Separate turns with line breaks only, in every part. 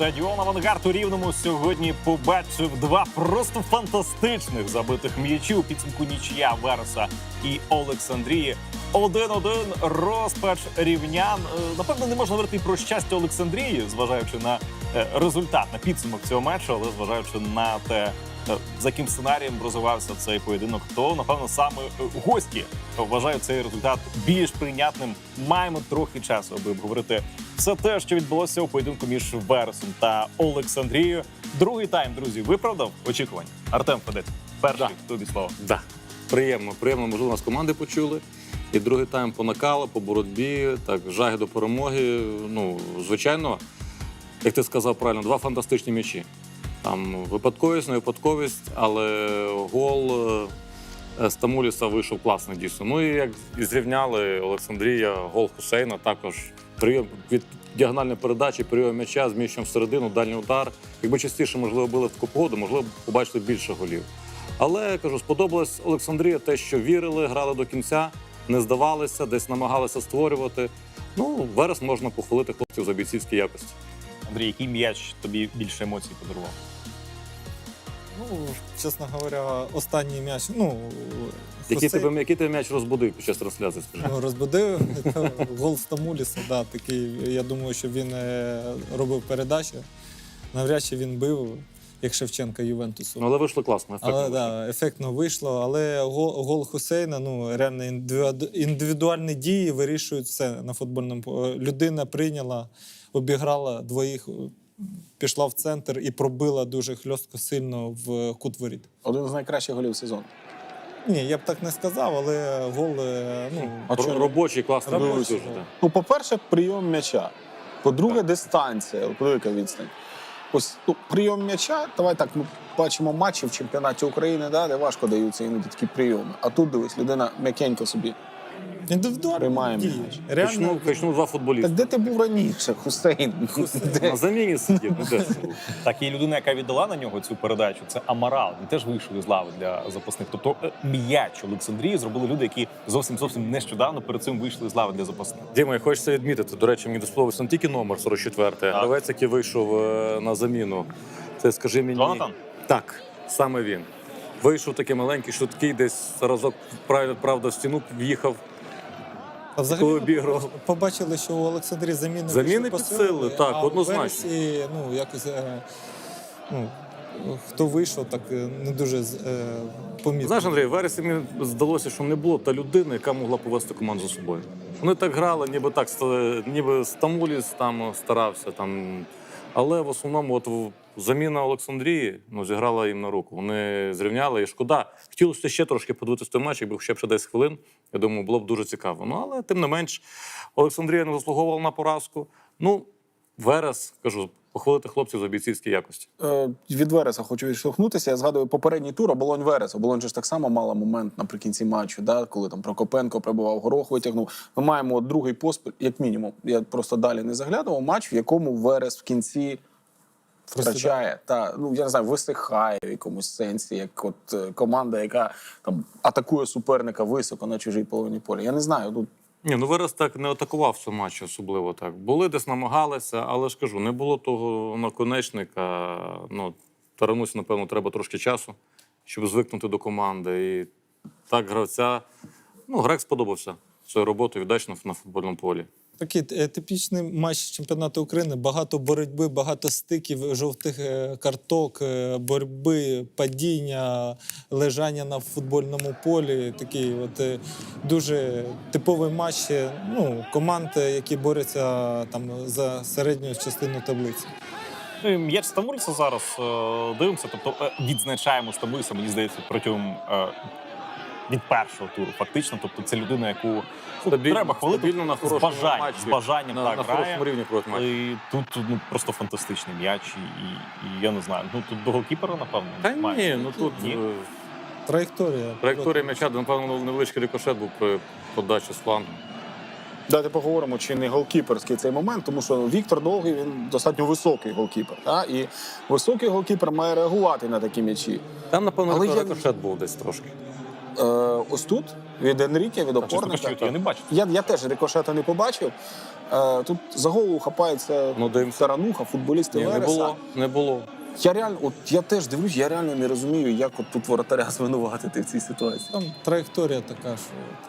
Стадіон Авангард у Рівному сьогодні побачив два просто фантастичних забитих м'ячі у підсумку нічия Вереса і Олександрії. Один-один розпач рівнян. Е, Напевно, не можна говорити про щастя Олександрії, зважаючи на е, результат на підсумок цього матчу, але зважаючи на те, е, за яким сценарієм розвивався цей поєдинок, то напевно саме гості вважають цей результат більш прийнятним. Маємо трохи часу, аби обговорити все те, що відбулося у поєдинку між Вересом та Олександрією. Другий тайм, друзі, виправдав очікування. Артем Федець, перший тобі слово.
Да. Приємно, приємно, можливо, нас команди почули. І другий тайм по накалу, по боротьбі, так, жаги до перемоги. Ну, звичайно, як ти сказав правильно, два фантастичні м'ячі. Там випадковість, не випадковість, але гол е, Стамуліса вийшов класний дійсно. Ну і як зрівняли Олександрія, гол Хусейна також прийом від діагональної передачі, прийом м'яча, зміщенням всередину, дальній удар. Якби частіше, можливо, були в таку погоду, можливо, побачили більше голів. Але кажу, сподобалось Олександрія те, що вірили, грали до кінця, не здавалися, десь намагалися створювати. Ну, верес можна похвалити хлопців за бійцівські якості.
Андрій, який м'яч тобі більше емоцій подарував?
Ну, чесно говоря, останній м'яч. Ну,
Який
Хусей-
тебе, який тебе м'яч розбудив під час трансляції? Скажи?
ну, розбудив гол Стамуліса, да, такий. Я думаю, що він е, робив передачі. Навряд чи він бив, як Шевченка Ювентусу.
Ну, але вийшло класно, ефектно.
Але
вийшло.
да, ефектно вийшло. Але гол, гол Хусейна, ну реально індивіду- індивідуальні дії вирішують все на футбольному. полі. Людина прийняла, обіграла двоїх, пішла в центр і пробила дуже хльостко сильно в кут воріт.
Один з найкращих голів сезону.
Ні, я б так не сказав, але гол, е, ну,
А чому?
Робочий, класний
Робочий,
гол дуже. так.
Ну, по-перше, прийом м'яча. По-друге, дистанція, велика відстань. Ось ну, прийом м'яча. Давай так, ми бачимо матчі в чемпіонаті України, да, де важко даються іноді такі прийоми. А тут дивись, людина м'якенько собі.
Індивідуальні
Приймаємо
дії.
м'яч.
Реально,
Качнув, качнув два
Так де ти був раніше, Хусейн? Де?
На заміні сидів. Ну, де ж?
Так, і людина, яка віддала на нього цю передачу, це Амарал. Він теж вийшов із лави для запасних. Тобто е, м'яч Олександрії зробили люди, які зовсім зовсім нещодавно перед цим вийшли з лави для запасних.
Діма, я хочеться відмітити. До речі, мені дословився не тільки номер 44, а гравець, який вийшов е, на заміну. Це скажи мені.
Джонатан?
Так, саме він. Вийшов такий маленький, швидкий, десь разок правильно правда в стіну в'їхав.
а взагалі
коли
побачили, що у Олександрі заміни
Заміни
більше
підсилили, так,
а
однозначно.
Вересі, ну, якось, е, ну, хто вийшов, так е, не дуже е, помітно.
Знаєш, Андрій, в вересні мені здалося, що не було та людини, яка могла повести команду за собою. Вони так грали, ніби так, ніби Стамуліс там старався. Там. Але в основному, от заміна Олександрії ну, зіграла їм на руку. Вони зрівняли і шкода. Хотілося ще трошки подивитися той матч, якби ще б ще 10 хвилин. Я думаю, було б дуже цікаво. Ну, але тим не менш, Олександрія не заслуговувала на поразку. Ну, Верес, кажу, похвалити хлопців за бійцівські якості.
Е, Від Вереса хочу відштовхнутися. Я згадую попередній тур оболонь Верес. Оболонь же ж так само мала момент наприкінці матчу, да, коли там Прокопенко прибував, горох витягнув. Ми маємо другий поспіль, як мінімум. Я просто далі не заглядував. Матч, в якому Верес в кінці втрачає та ну я не знаю, висихає в якомусь сенсі, як от е, команда, яка там атакує суперника високо на чужій половині поля. Я не знаю. Тут
Ні, ну Верес так не атакував цьому матчі особливо так. Були десь намагалися, але ж кажу, не було того наконечника. Ну, Таранусі, напевно, треба трошки часу, щоб звикнути до команди. І так гравця. Ну, Грек сподобався своєю роботою віддачно на футбольному полі.
Такий е, типічний матч чемпіонату України. Багато боротьби, багато стиків, жовтих е, карток, е, боротьби, падіння, лежання на футбольному полі. Такий от дуже типовий матч. Ну, команд, які борються там за середню частину таблиці.
М'яч Стамульса зараз дивимося, тобто відзначаємо Стамульса, мені здається, протягом від першого туру. Фактично, тобто це людина, яку ну,
Стабіль-
треба хвалити
на
з бажанням,
матчі.
з бажанням
на,
так
на
грає.
хорошому рівні проти матчу.
І тут ну, просто фантастичний м'яч, і, і, і я не знаю. Ну тут до голкіпера, напевно.
Та
має.
ні, ну тут
Ні.
е,
Траєкторія.
траєкторія м'яча, напевно, невеличкий рикошет був при подачі з флангу.
Давайте поговоримо, чи не голкіперський цей момент, тому що Віктор Довгий він достатньо високий голкіпер. Та? І високий голкіпер має реагувати на такі м'ячі.
Там, напевно,
Але
рикошет
я-
був десь трошки.
Е, ось тут від Енріке, від опорника.
я не бачу.
Я, я теж рикошета не побачив. Е, тут за голову хапається
Ну, дивимося.
тарануха, футболісти
Ні, не було, не було.
Я реально, от я теж дивлюсь, я реально не розумію, як от тут воротаря звинуватити в цій ситуації.
Там траєкторія така, що. от.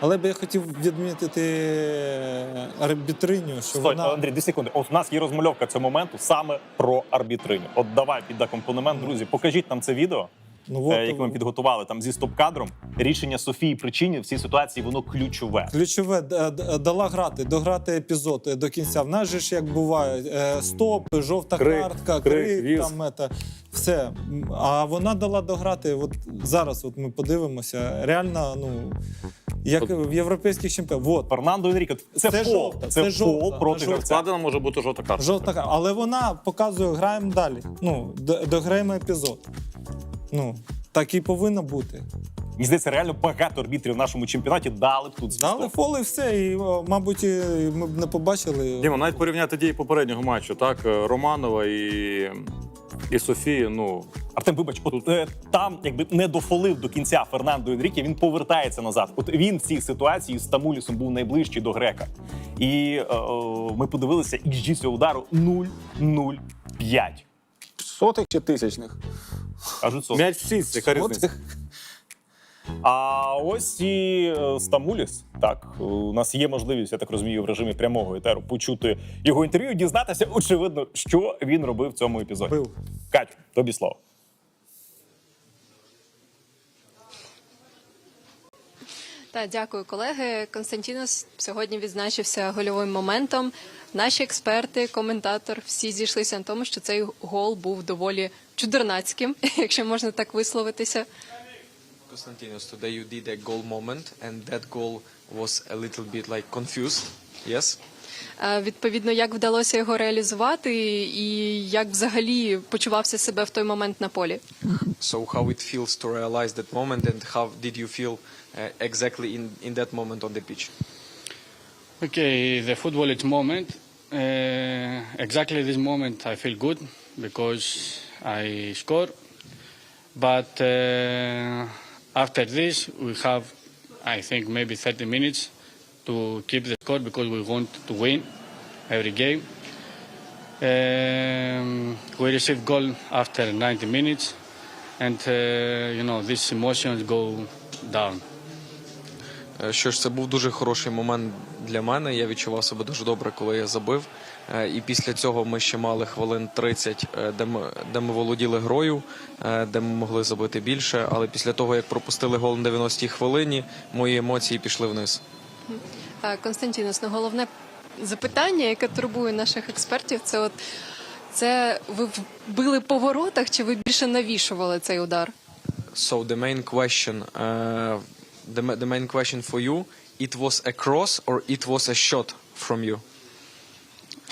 Але би я хотів відмітити арбітриню, що
Стой,
вона.
Андрій, дві секунди. От у нас є розмальовка цього моменту саме про арбітриню. От давай під акомпанемент, друзі, покажіть нам це відео,
Ну,
е, яке ми підготували там зі стоп-кадром. Рішення Софії причини в цій ситуації воно ключове.
Ключове дала грати, дограти епізод е, до кінця. В нас же ж як буває е, стоп, жовта
Крик,
картка,
крик,
крик, там ета, все. А вона дала дограти. От зараз от ми подивимося. Реально, ну як в європейських чемпіонах. Вот.
Фернандо Енріке, це,
Це
фол.
жовта,
це,
це
фол
жовта,
проти
жовта.
гравця.
Складена може бути жовта картка.
Жовта картка. Але вона показує, граємо далі. Ну, дограємо епізод. Ну, так і повинно бути.
Мені здається, реально багато арбітрів в нашому чемпіонаті дали б тут
Дали
свисток.
фол і все. І, о, мабуть, і ми б не побачили.
Діма, навіть порівняти дії попереднього матчу, так, е, Романова і, і Софії, ну,
Артем, вибач, от е, там якби не дофолив до кінця Фернандо Енріке, він повертається назад. От він в цій ситуації з Тамулісом був найближчий до грека. І е, е, ми подивилися, XG цього удару 0-0-5.
Сотих чи тисячних?
Кажуть, сотих.
м'яч в сітці, яка різниця?
Сотих.
А ось і е, Стамуліс. Так, у нас є можливість, я так розумію, в режимі прямого етеру почути його інтерв'ю, дізнатися, очевидно, що він робив в цьому епізоді.
Бив.
Катю, тобі слово.
Так, дякую, колеги. Константінос сьогодні відзначився гольовим моментом. Наші експерти, коментатор, всі зійшлися на тому, що цей гол був доволі чудернацьким, якщо можна так висловитися.
Constantinos, today you did a goal moment, and that goal was a little.
Е, Відповідно, як вдалося його реалізувати, і як взагалі почувався себе в той момент на полі.
So how it feels to realize that moment, and how did you feel uh, exactly in, in that moment on the pitch?
Okay, the football it's moment. Uh, exactly this moment I feel good because I score. But uh, after this we have, I think maybe 30 minutes to keep the score because we want to win every game. Um, we receive goal after 90 minutes, and uh, you know these emotions go down.
Е, Що ж, це був дуже хороший момент для мене. Я відчував себе дуже добре, коли я забив. Е, І після цього ми ще мали хвилин 30, е, де ми, де ми володіли грою, де ми могли забити більше. Але після того, як пропустили гол на 90-й хвилині, мої емоції пішли вниз.
Е, Константінос, ну головне запитання, яке турбує наших експертів, це от це ви били по воротах, чи ви більше навішували цей удар?
So the main question, uh, the, the main question for you, it was a cross or it was a shot from you?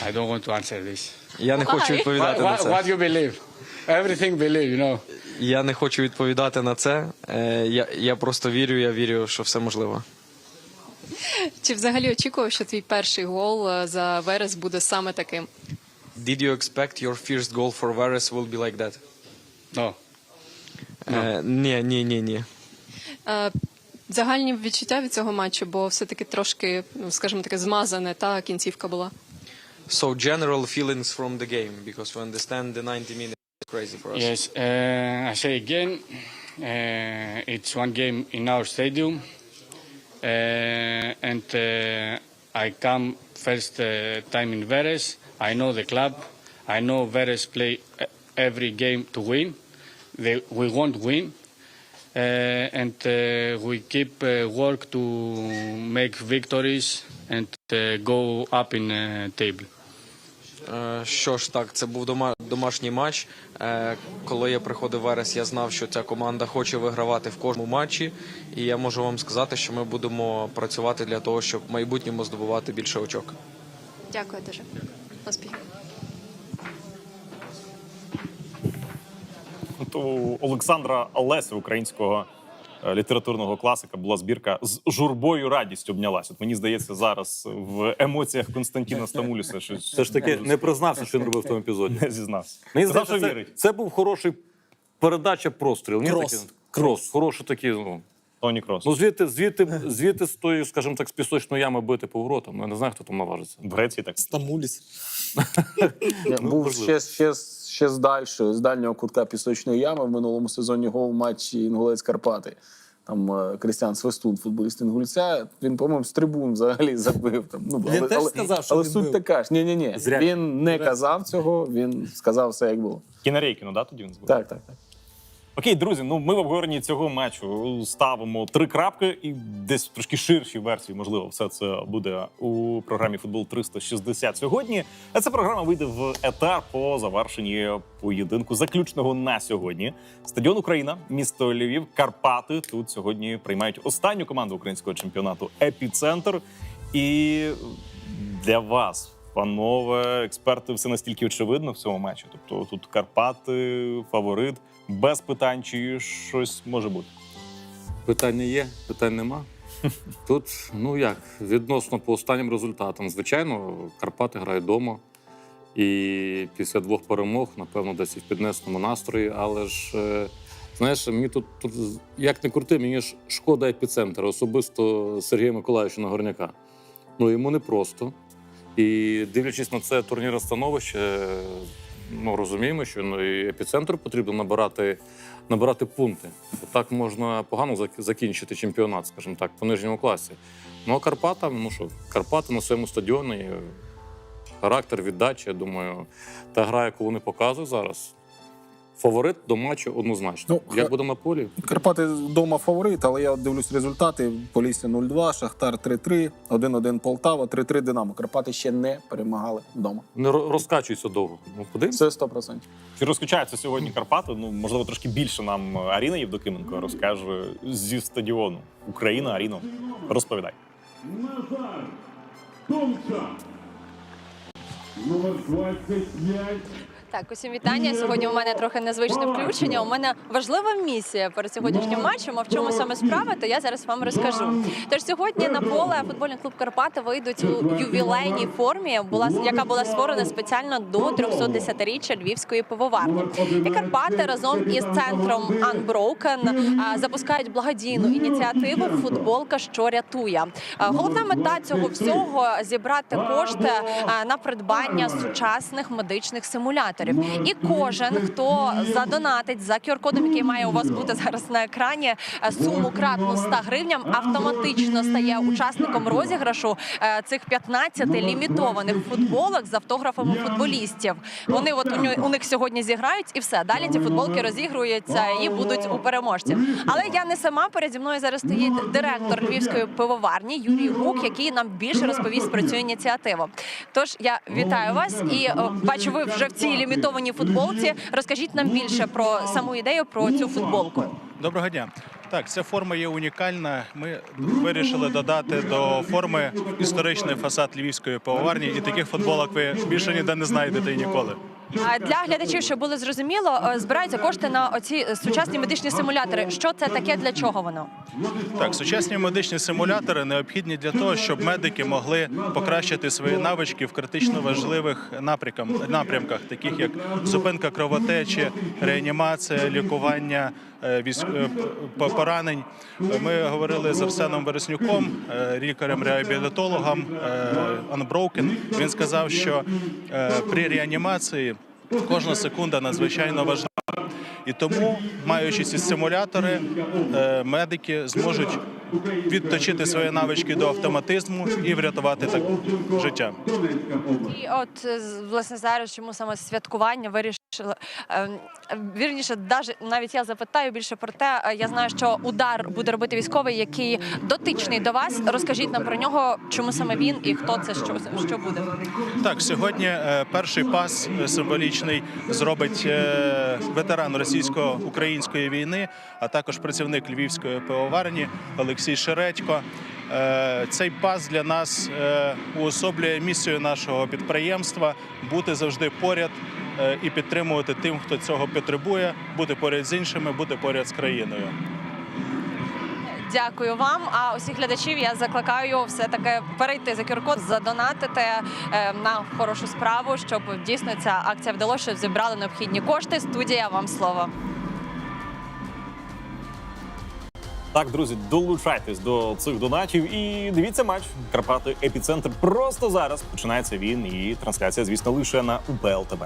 I don't want to answer this.
Я не хочу
Why?
відповідати на
what,
це.
what you believe? Everything believe, you know.
Я не хочу відповідати на це. Е, Я, я просто вірю, я вірю, що все можливо.
Чи взагалі очікував, що твій перший гол е, за Верес буде саме таким?
Did you expect your first goal for Veres will be like that?
No.
Е, ні, ні, ні, ні.
Е, Загальні відчуття від цього матчу, бо все-таки трошки, ну, скажімо таке, змазане та кінцівка була.
So general feelings from the game, because we understand the 90 minutes is crazy for us.
Yes, uh, I say again, uh, it's one game in our stadium, uh, and uh, I come first uh, time in Veres. I know the club. I know Veres play uh, every game to win. They, we won't win. Uh, and uh, we keep uh, work to make victories and uh, go up in uh, table.
Е, Що ж, так, це був домашній матч. Е, Коли я приходив Верес, я знав, що ця команда хоче вигравати в кожному матчі. І я можу вам сказати, що ми будемо працювати для того, щоб в майбутньому здобувати більше очок.
Дякую дуже. Успіхів.
У Олександра Олеси, українського літературного класика, була збірка з журбою радістю обнялась. От мені здається, зараз в емоціях Константіна Стамуліса щось
Все ж таки не признався, що він робив в тому епізоді.
не зізнався.
Мені
Сказав,
здається,
що
це,
вірить.
це був хороший передача простріл. Ні,
Крос.
такий? Крос. Хороший такий, ну,
Тоні Крос.
Ну звідти, звідти, звідти з тої, скажімо так, з пісочної ями бити поворотом. Я не знаю, хто там наважиться.
В Греції так.
Стамуліс.
Ну,
був ще, ще, з- ще з дальшого, з дальнього кутка пісочної ями в минулому сезоні гол в матчі Інгулець Карпати. Там е, Крістіан Свистун, футболіст Інгульця. Він, по-моєму, з трибун взагалі забив. Там, ну,
Він теж сказав, що
але
він
суть
бив?
така ж. Ні, ні, ні.
Зря.
Він не казав цього, він сказав все, як було.
Кінарейкіну, да, тоді він збив?
Так, так, так.
Окей, друзі, ну ми в обговоренні цього матчу ставимо три крапки і десь трошки ширшій версії, можливо, все це буде у програмі Футбол 360 сьогодні. А ця програма вийде в етер по завершенні поєдинку заключного на сьогодні. Стадіон Україна, місто Львів, Карпати. Тут сьогодні приймають останню команду українського чемпіонату Епіцентр. І для вас, панове експерти, все настільки очевидно в цьому матчі. Тобто тут Карпати, фаворит, без питань, чи щось може бути.
Питання є, питань нема. Тут, ну як, відносно по останнім результатам, звичайно, Карпати грають вдома. І після двох перемог, напевно, десь і в піднесеному настрої. Але ж, е, знаєш, мені тут, тут як не крути, мені ж шкода епіцентра, особисто Сергія Миколаївича Нагорняка. Ну, йому непросто. І дивлячись на це турнірне становище, ми розуміємо, що ну, і епіцентру потрібно набирати, набирати пункти. Бо так можна погано зак- закінчити чемпіонат, скажімо так, по нижньому класі. Ну а Карпата, ну що, Карпати на своєму стадіоні, характер, віддача, я думаю, та гра, яку вони показують зараз. Фаворит до матчу однозначно.
Ну,
Як буде на полі?
Карпати вдома фаворит, але я дивлюсь результати. Полісся 0-2, Шахтар 3-3, 1-1 Полтава, 3-3 Динамо. Карпати ще не перемагали вдома.
Не ро- розкачується довго. Ну, подивимося.
Це 100%.
Чи розкачаються сьогодні Карпати? Ну можливо, трошки більше нам Аріна Євдокименко розкаже зі стадіону Україна. Аріно, розповідай.
Назар Томча. Номер 25.
Так, усім вітання. Сьогодні у мене трохи незвичне включення. У мене важлива місія перед сьогоднішнім матчем. А в чому саме справа, то я зараз вам розкажу. Тож сьогодні на поле футбольний клуб Карпати вийдуть у ювілейній формі, була яка була створена спеціально до 310-річчя львівської пивоварні. І Карпати разом із центром Unbroken запускають благодійну ініціативу Футболка, що рятує. Головна мета цього всього зібрати кошти на придбання сучасних медичних симуляторів. І кожен, хто задонатить за QR-кодом, який має у вас бути зараз на екрані, е, суму кратну 100 гривням, автоматично стає учасником розіграшу е, цих 15 лімітованих футболок з автографами футболістів. Вони от у, у них сьогодні зіграють, і все далі ці футболки розігруються і будуть у переможців. Але я не сама переді мною зараз стоїть директор львівської пивоварні Юрій Гук, який нам більше розповість про цю ініціативу. Тож я вітаю вас і е, бачу, ви вже в цій лімітованій футболці. Розкажіть нам більше про саму ідею про цю футболку.
Доброго дня. Так, ця форма є унікальна. Ми вирішили додати до форми історичний фасад львівської пивоварні, і таких футболок ви більше ніде не знайдете ніколи.
Для глядачів, щоб було зрозуміло, е, збираються кошти на оці е, сучасні медичні симулятори. Що це таке? Для чого воно?
Так, сучасні медичні симулятори необхідні для того, щоб медики могли покращити свої навички в критично важливих напрямках, напрямках таких як зупинка кровотечі, реанімація, лікування е, е, поранень. Ми говорили з Арсеном Вереснюком, е, лікарем-реабілітологом е, Unbroken. Він сказав, що при реанімації кожна секунда надзвичайно важлива. І тому, маючи ці симулятори, медики зможуть відточити свої навички до автоматизму і врятувати так життя.
І от власне зараз чому саме святкування вирішили. Ем, Вірніше, навіть я запитаю більше про те. е, Я знаю, що удар буде робити військовий, який дотичний до вас. Розкажіть нам про нього, чому саме він і хто це що, що буде.
Так, сьогодні е, перший пас е, символічний зробить ветеран російсько-української війни, а також працівник львівської пивоварні Олексій Шередько. Е, Цей пас для нас е, уособлює місію нашого підприємства бути завжди поряд е, і підтримувати тим, хто цього потребує, бути поряд з іншими, бути поряд з країною.
Дякую вам. А усіх глядачів я закликаю все таки перейти за QR-код, задонатити на хорошу справу, щоб дійсно ця акція вдалося, щоб зібрали необхідні кошти. Студія вам слово.
Так, друзі, долучайтесь до цих донатів і дивіться матч. Карпати епіцентр просто зараз. Починається він і трансляція, звісно, лише на УПЛ ТВ.